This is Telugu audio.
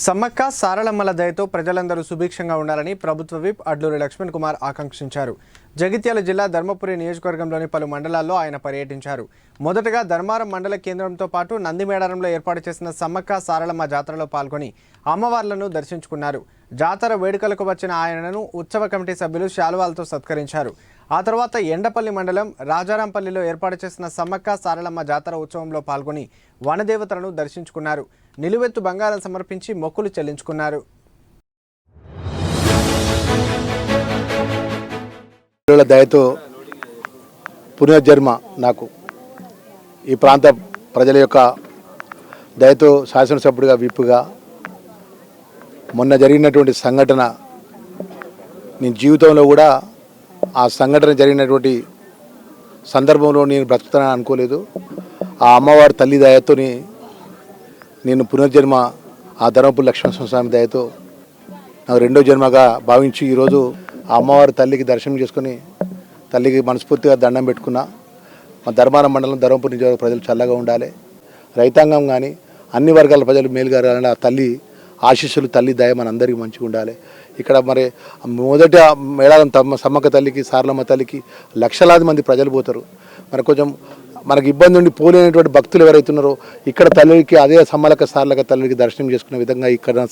సమ్మక్క సారళమ్మల దయతో ప్రజలందరూ సుభిక్షంగా ఉండాలని ప్రభుత్వ విప్ అడ్లూరి లక్ష్మణ్ కుమార్ ఆకాంక్షించారు. జగిత్యాల జిల్లా ధర్మపురి నియోజకవర్గంలోని పలు మండలాల్లో ఆయన పర్యటించారు. మొదటగా ధర్మారం మండల కేంద్రంతో పాటు నందిమేడారంలో ఏర్పాటు చేసిన సమ్మక్క సారళమ్మ జాతరలో పాల్గొని అమ్మవార్లను దర్శించుకున్నారు. జాతర వేడుకలకు వచ్చిన ఆయనను ఉత్సవ కమిటీ సభ్యులు శాలువాలతో సత్కరించారు. ఆ తర్వాత ఎండపల్లి మండలం రాజారాంపల్లిలో ఏర్పాటు చేసిన సమ్మక్క సారళమ్మ జాతర ఉత్సవంలో పాల్గొని వనదేవతలను దర్శించుకున్నారు. నిలువెత్తు బంగారం సమర్పించి మొక్కులు చెల్లించుకున్నారు. దయతో పునర్జన్మ నాకు. ఈ ప్రాంత ప్రజల యొక్క దయతో శాసనసభ్యుడిగా విప్పుగా మొన్న జరిగినటువంటి సంఘటన నేను జీవితంలో కూడా ఆ సంఘటన జరిగినటువంటి సందర్భంలో నేను బ్రతుకుతానని అనుకోలేదు. ఆ అమ్మవారి తల్లి దయతోని నేను పునర్జన్మ ఆ ధర్మపురి లక్ష్మణస్వామి దయతో నాకు రెండో జన్మగా భావించి ఈరోజు ఆ అమ్మవారి తల్లికి దర్శనం చేసుకొని తల్లికి మనస్ఫూర్తిగా దండం పెట్టుకున్నా మా ధర్మారం మండలం ధర్మపురి నియోజకవర్గ ప్రజలు చల్లగా ఉండాలి. రైతాంగం కానీ అన్ని వర్గాల ప్రజలు మేలుగా ఆ తల్లి ఆశీస్సులు తల్లి దయ మనందరికీ మంచిగా ఉండాలి. ఇక్కడ మరి మొదట మేళాలం తమ్మ సమ్మక్క తల్లికి సారలమ్మ తల్లికి లక్షలాది మంది ప్రజలు పోతారు. మరి కొంచెం మనకి ఇబ్బంది ఉండి పోలేనటువంటి భక్తులు ఎవరైతున్నారో ఇక్కడ తల్లికి అదే సమ్మలక సార్లక తల్లికి దర్శనం చేసుకునే విధంగా ఇక్కడ